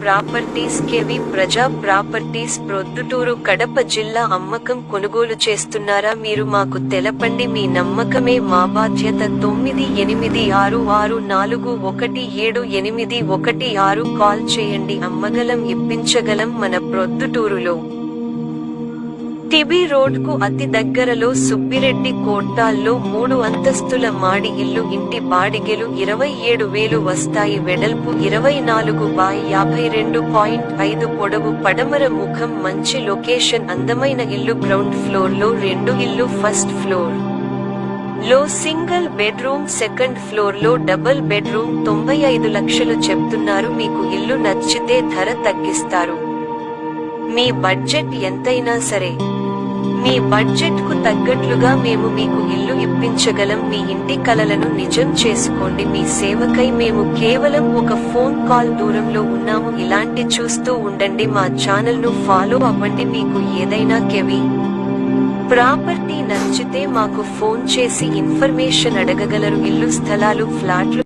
Properties KV Praja properties Proddatur Kadapa జిల్లా అమ్మకం కొనుగోలు చేస్తున్నారా? మీరు మాకు తెలపండి. మీ నమ్మకమే మా బాధ్యత. తొమ్మిది ఎనిమిది ఆరు ఆరు నాలుగు ఒకటి ఏడు ఎనిమిది ఒకటి ఆరు కాల్ చేయండి. అమ్మగలం ఇప్పించగలం మన ప్రొద్దుటూరులో. టిబి రోడ్కు అతి దగ్గరలో సుబ్బిరెడ్డి కోట్టాల్లో మూడు అంతస్తుల మాడి ఇల్లు ఇంటి బాడిగెలు ఇరవై ఏడు వేలు వస్తాయి. వెడల్పు ఇరవై నాలుగు బాయ్ యాభై రెండు పాయింట్ ఐదు పొడవు పడమర ముఖం మంచి లొకేషన్. అందమైన ఇల్లు గ్రౌండ్ ఫ్లోర్లో రెండు ఇల్లు ఫస్ట్ ఫ్లోర్. లో సింగిల్ బెడ్రూమ్ సెకండ్ ఫ్లోర్లో డబుల్ బెడ్రూమ్. తొంభై ఐదు లక్షలు చెప్తున్నారు. మీకు ఇల్లు నచ్చితే ధర తగ్గిస్తారు. మీ బడ్జెట్ ఎంతైనా సరే. మీ బడ్జెట్కు తగ్గట్లుగా మేము మీకు ఇల్లు ఇప్పించగలం. మీ ఇంటి కలలను నిజం చేసుకోండి. మీ సేవకై మేము కేవలం ఒక ఫోన్ కాల్ దూరంలో ఉన్నాము. ఇలాంటి చూస్తూ ఉండండి. మా ఛానల్ను ఫాలో అవ్వండి. మీకు ఏదైనా కెవి ప్రాపర్టీ నచ్చితే మాకు ఫోన్ చేసి ఇన్ఫర్మేషన్ అడగగలరు. ఇల్లు స్థలాలు ఫ్లాట్లు